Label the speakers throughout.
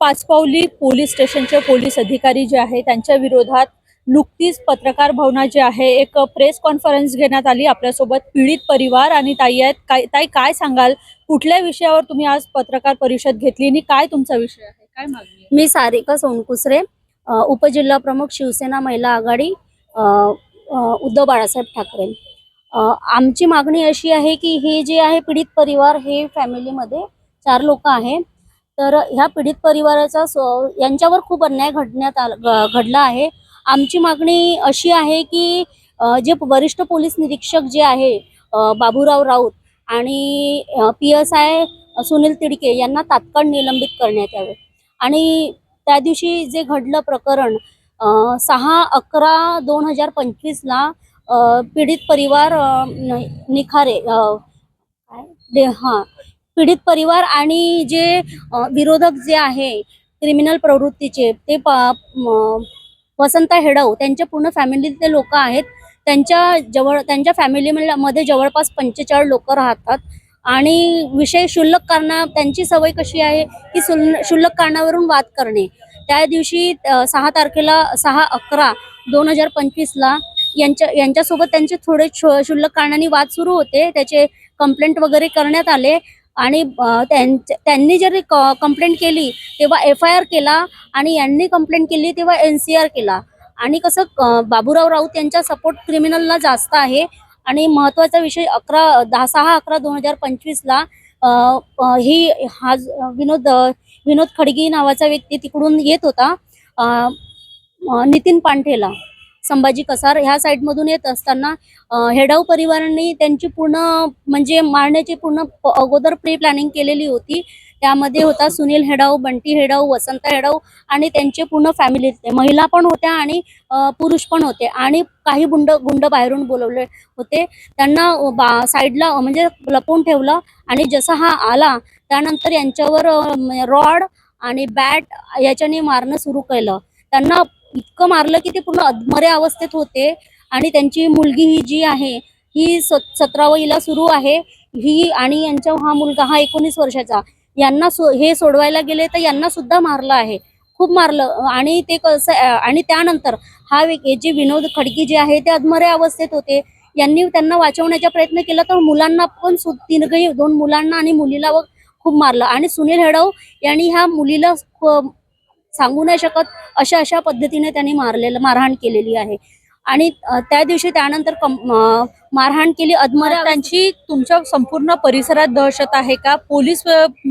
Speaker 1: Pachpaoli police स्टेशनचे police अधिकारी जे आहे त्यांच्या विरोधात नुकतीच पत्रकार भवनात जे आहे एक प्रेस कॉन्फरन्स घेण्यात आली आपल्यासोबत पीडित परिवार आणि ताई आहेत. काय ताई काय सांगाल? कुठल्या विषयावर तुम्ही आज पत्रकार परिषद घेतली आणि काय तुमचा विषय आहे? काय मागणी आहे?
Speaker 2: मी सारिका सोनकुसरे अ, उपजिल्हा प्रमुख शिवसेना महिला आघाडी अ, अ, उद्धव बाळासाहेब ठाकरे. अ, आमची मागणी अशी आहे की हे जे आहे पीडित परिवार हे फॅमिलीमध्ये चार लोक आहे. तर ह्या पीडित परिवाराचा यांच्यावर खूप अन्याय घडण्यात आला घडला आहे. आमची मागणी अशी आहे की जे वरिष्ठ पोलीस निरीक्षक जे आहे बाबूराव राऊत आणि P S I Sunil Tidke यांना तात्काळ निलंबित करण्यात यावे. आणि त्या दिवशी जे घडलं प्रकरण सहा अकरा दोन हजार पंचवीसला पीडित परिवार निखारे हां पीडित परिवार आणि जे विरोधक जे आहे क्रिमिनल प्रवृत्तीचे ते वसंत हेडव त्यांच्या पूर्ण फॅमिलीतले लोक आहेत. त्यांच्या जवळ त्यांच्या फॅमिलीमध्ये जवळपास पंचेचाळीस लोक राहतात. आणि विषय शुल्लक कारणा त्यांची सवय कशी आहे की सुल कारणावरून वाद करणे. त्या दिवशी सहा तारखेला सहा अकरा दोन हजार पंचवीसला यांच्या यांच्यासोबत त्यांचे थोडे क्षु- क्षुल्लक कारणाने वाद सुरू होते. त्याचे कंप्लेंट वगैरे करण्यात आले. आणि त्यांच्या- त्यांनी जर कंप्लेंट केली तेव्हा एफ आय आर केला आणि यांनी कंप्लेंट केली तेव्हा एन सी आर केला. आणि कसं बाबूराव राऊत यांचा सपोर्ट क्रिमिनलला जास्त आहे. आणि महत्त्वाचा विषय अकरा दहा सहा अकरा दोन हजार पंचवीसला ही हा विनोद विनोद खडगी नावाचा व्यक्ती तिकडून येत होता नितीन पांठेला संभाजी कसार ह्या साईडमधून येत असताना हेडाव परिवारांनी त्यांची पूर्ण म्हणजे मारण्याची पूर्ण अगोदर प्री प्लॅनिंग केलेली होती. त्यामध्ये होता सुनील हेडाव बंटी हेडाव वसंत हेडाव आणि त्यांचे पूर्ण फॅमिली महिला पण होत्या आणि पुरुष पण होते आणि काही गुंड गुंड बाहेरून बोलवले होते. त्यांना बा साईडला म्हणजे लपवून ठेवलं आणि जसा हा आला त्यानंतर यांच्यावर रॉड आणि बॅट याच्याने मारणं सुरू केलं. त्यांना इतकं मारलं की ते पूर्ण अधमरे अवस्थेत होते. आणि त्यांची मुलगी ही जी आहे ही स- सतरावीला सुरू आहे. ही आणि यांचा हा मुलगा हा एकोणीस वर्षाचा. यांना सो हे सोडवायला गेले तर यांना सुद्धा मारलं आहे. खूप मारलं. आणि ते कसं आणि त्यानंतर हा जे विनोद खडकी जे आहे ते अधमरे अवस्थेत होते. यांनी त्यांना वाचवण्याचा प्रयत्न केला तर मुलांना पण सु- दोन मुलांना आणि मुलीला खूप मारलं. आणि सुनील हेडव यांनी ह्या मुलीला सांगू नाही शकत अशा अशा पद्धतीने त्यांनी मारलेलं मारहाण केलेली आहे. आणि त्या दिवशी त्यानंतर मारहाण केली.
Speaker 1: त्यांची तुमच्या संपूर्ण परिसरात दहशत आहे का? पोलीस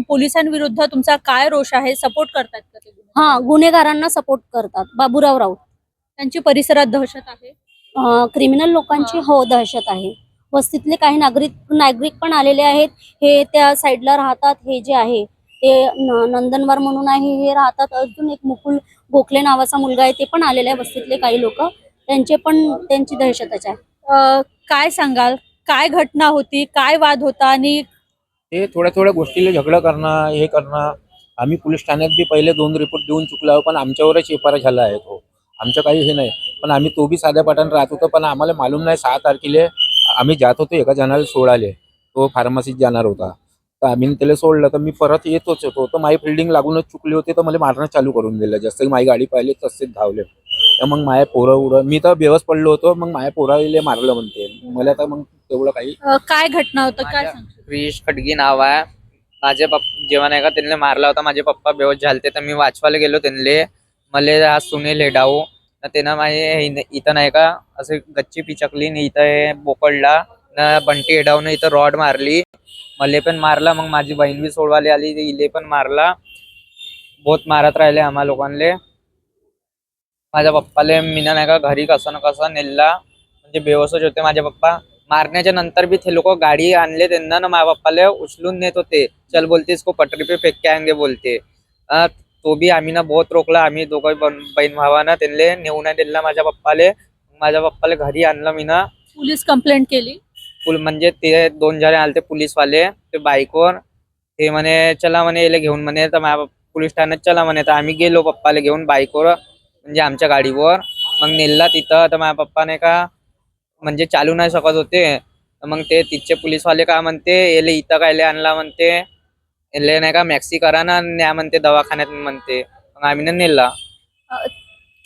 Speaker 1: पोलिसांविरुद्ध तुमचा काय रोष आहे? सपोर्ट करतात का ते
Speaker 2: हा गुन्हेगारांना सपोर्ट करतात. बाबूराव राऊत.
Speaker 1: त्यांची परिसरात दहशत आहे?
Speaker 2: क्रिमिनल लोकांची हो दहशत आहे. वस्तीतले काही नागरिक नागरिक पण आलेले आहेत. हे त्या साईडला राहतात. हे जे आहे ते नंदनवार म्हणून आहे हे राहतात. अजून एक मुकुल गोखले नावाचा मुलगा आहे ते पण आलेले आहे वस्तीतले काही लोक. त्यांचे पण त्यांची दहशतच आहे.
Speaker 1: काय सांगाल? काय घटना होती? काय वाद होता? आणि
Speaker 3: ते थोड्या थोड्या गोष्टीला झगडं करणं हे करणं आम्ही पोलीस ठाण्यात बी पहिले दोन रिपोर्ट देऊन चुकलो पण आमच्यावरच एफ झाला आहे तो. आमचं काही हे नाही. पण आम्ही तो बी साध्या पाठाने राहत होतो पण आम्हाला मालूम नाही सहा तारखेला आम्ही जात होतो एका जणाला सोडाले तो फार्मसीत जाणार होता. तर आम्ही त्याला सोडलं तर मी परत येतोच होतो तर माझी फिल्डिंग लागूनच चुकली होती तर मला मारणं चालू करून दिलं. जसं माझी गाडी पाहिली तसेच धावले. तर मग माया पोरं उरं मी तर बेवस पडलो होतो मग माझ्या पोराला मारलं म्हणते. मला तर मग तेवढं काही
Speaker 1: अ, काय घटना होतं? काय
Speaker 4: माझ्या-
Speaker 1: सांगशील?
Speaker 4: क्रिश खडगी नाव आहे. माझे पप्पा जेव्हा नाही का त्यांनी मारला होता माझे पप्पा बेहोश झालते तर मी वाचवायला गेलो त्यांले. मले हा सुनील हेडाऊ. तर त्यानं माझे इथं नाही का असे गच्ची पिचकली आणि इथं हे बोकडला. बंटी हेडाऊन इथं रॉड मारली. मले पण मारला, मग माझी बहीण बी सोडवायला आली, इले मारला. बहुत मारत राहिले आम्हा लोकांले. माझ्या पप्पाले मीना नाही का घरी कसं ना कसं नेला. म्हणजे बेहोसच होते माझे पप्पा. मारण्याच्या नंतर भी ते लोक गाडी आणले त्यांना, ना माझ्या पप्पाला उचलून नेत होते. चल बोलते इसको पटरी पे फेक के आएँगे बोलते. तो बी आम्ही ना बहुत रोखला, आम्ही दोघं बहीण भावानं त्यांना नेऊ नाही दिला माझ्या पप्पाले. माझ्या पप्पाला घरी आणलं मी ना
Speaker 1: पोलीस कंप्लेंट केली.
Speaker 4: पुल म्हणजे ते दोन जण आले ते पोलीसवाले ते बाईकवर. ते म्हणे चला म्हणे याला घेऊन म्हणे तर माझ्या पोलीस ठाण्यात चला म्हणे. तर आम्ही गेलो पप्पाला घेऊन बाईकवर म्हणजे आमच्या गाडीवर. मग नेला तिथं तर माझ्या पप्पाने का म्हणजे चालू नाही शकत होते. तर मग ते तिथचे पोलीसवाले का म्हणते याला इथं कायले आणला म्हणते ले नाही का मॅक्सी करा ना न्या म्हणते दवाखान्यात म्हणते. मग आम्ही ना नेला.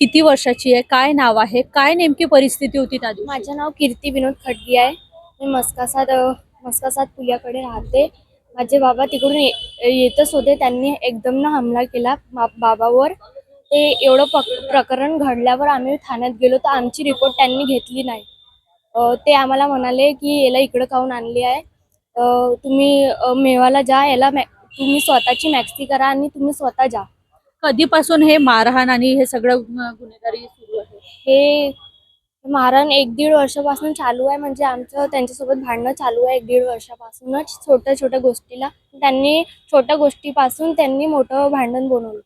Speaker 1: किती वर्षाची आहे? काय नाव आहे? काय नेमकी परिस्थिती होती त्या दिवशी
Speaker 5: माझं नाव कीर्ती विनोद खडगी आहे. मी मस्कासात मस्कासात पुल्याकडे राहते. माझे बाबा तिकडून ये- येतच होते त्यांनी एकदम ना हमला केला बाबावर. ते एवढं पक प्रकरण घडल्यावर आम्ही ठाण्यात गेलो तर आमची रिपोर्ट त्यांनी घेतली नाही. ते आम्हाला म्हणाले की याला इकडं काहून आणली आहे? तुम्ही मेवाला जा. याला तुम्ही स्वतःची मॅक्सी करा आणि तुम्ही स्वतः जा.
Speaker 1: कधीपासून हे मारहाण आणि हे सगळं गुन्हेगारी सुरू आहे?
Speaker 5: हे मारण एक दीड वर्षापासून चालू आहे म्हणजे आमचं त्यांच्यासोबत भांडणं चालू आहे एक दीड वर्षापासूनच छोट्या छोट्या गोष्टीला. त्यांनी छोट्या गोष्टीपासून त्यांनी मोठं भांडण बनवलं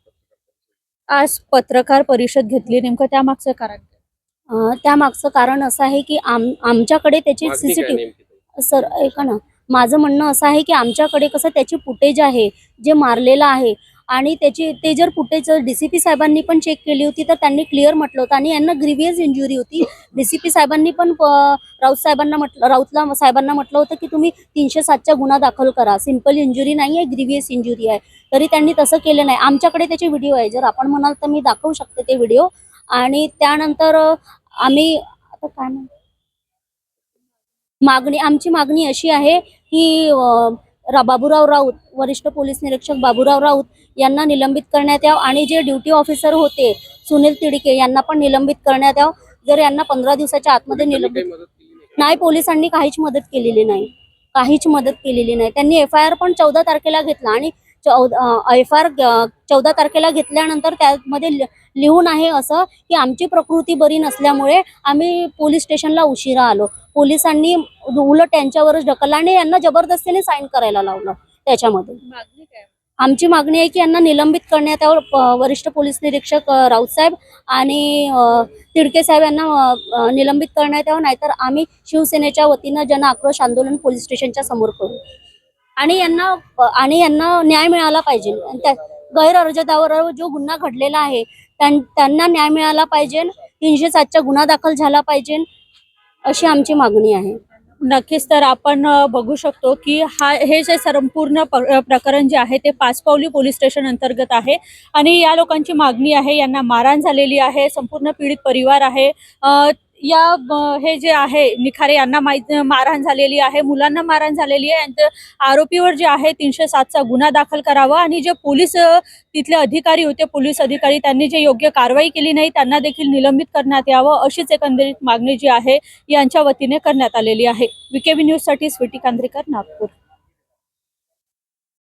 Speaker 1: आज पत्रकार परिषद घेतली नेमकं त्यामागचं कारण काय?
Speaker 2: अं, त्यामागचं कारण असं आहे की आम आमच्याकडे त्याची सीसीटीव्ही सर ऐका ना. माझं म्हणणं असं आहे की आमच्याकडे कसं त्याची फुटेज आहे जे मारलेलं आहे आणि त्याची ते जर फुटेज डी सी पी साहेबांनी पण चेक केली होती तर त्यांनी क्लिअर म्हटलं होतं. आणि यांना ग्रिव्हियस इंजुरी होती. डी सी पी साहेबांनी पण राऊत साहेबांना म्हटलं राऊतला साहेबांना म्हटलं होतं की तुम्ही तीनशे सातचा गुन्हा दाखल करा. सिंपल इंजुरी नाही आहे ग्रिव्हियस इंजुरी आहे. तरी त्यांनी तसं केलं नाही. आमच्याकडे त्याचे व्हिडिओ आहे. जर आपण म्हणाल तर मी दाखवू शकते ते व्हिडिओ आणि त्यानंतर आम्ही आता काय मागणी आमची मागणी अशी आहे की रा- बाबूराव राऊत वरिष्ठ पोलीस निरीक्षक बाबूराव राऊत यांना निलंबित करण्यात यावं आणि जे ड्युटी ऑफिसर होते सुनील तिडके यांना पण निलंबित करण्यात यावं. जर यांना पंधरा दिवसाच्या आतमध्ये निलंबित नाही. पोलिसांनी काहीच मदत केलेली नाही. काहीच मदत केलेली नाही. त्यांनी एफ आय आर पण चौदा तारखेला घेतला आणि एफ आय आर चौदा तारखेला घेतल्यानंतर त्यामध्ये लिहून आहे असं की आमची प्रकृती बरी नसल्यामुळे आम्ही पोलीस स्टेशनला उशिरा आलो. पोलिसांनी उलट त्यांच्यावरच ढकललं आणि यांना जबरदस्तीने साईन करायला लावलं त्याच्यामध्ये.
Speaker 1: मागणी काय?
Speaker 2: आमची मागणी आहे की यांना निलंबित करण्यात यावं. प- वरिष्ठ पोलीस निरीक्षक राऊत साहेब आणि तिडके साहेब यांना निलंबित करण्यात यावं. नाहीतर आम्ही शिवसेनेच्या वतीनं जन आक्रोश आंदोलन पोलीस स्टेशनच्या समोर करू. आणि यांना आणि यांना न्याय मिळाला पाहिजे. गैरअर्जदावर त्या जो गुन्हा घडलेला आहे त्यां- त्यांना न्याय मिळाला पाहिजे. तीनशे सातचा गुन्हा दाखल झाला पाहिजे अशी आमची मागणी आहे.
Speaker 1: नक्कीच तर आपण बघू शकतो की हा हे जे संपूर्ण प्रकरण जे आहे ते पाचपावली पोलीस स्टेशन अंतर्गत आहे. आणि या लोकांची मागणी आहे यांना मारहाण झालेली आहे संपूर्ण पीडित परिवार आहे. या हे जे आहे निखारे यांना माहीत मारहाण झालेली आहे मुलांना मारहाण झालेली आहे आणि आरोपीवर जे आहे तीनशे सातचा गुन्हा दाखल करावा आणि जे पोलीस तिथले अधिकारी होते पोलीस अधिकारी त्यांनी जे योग्य कारवाई केली नाही त्यांना देखील निलंबित करण्यात यावं अशीच एकंदरीत मागणी जी आहे यांच्या वतीने करण्यात आलेली आहे. विकेबी न्यूजसाठी स्वीटी कांद्रेकर नागपूर.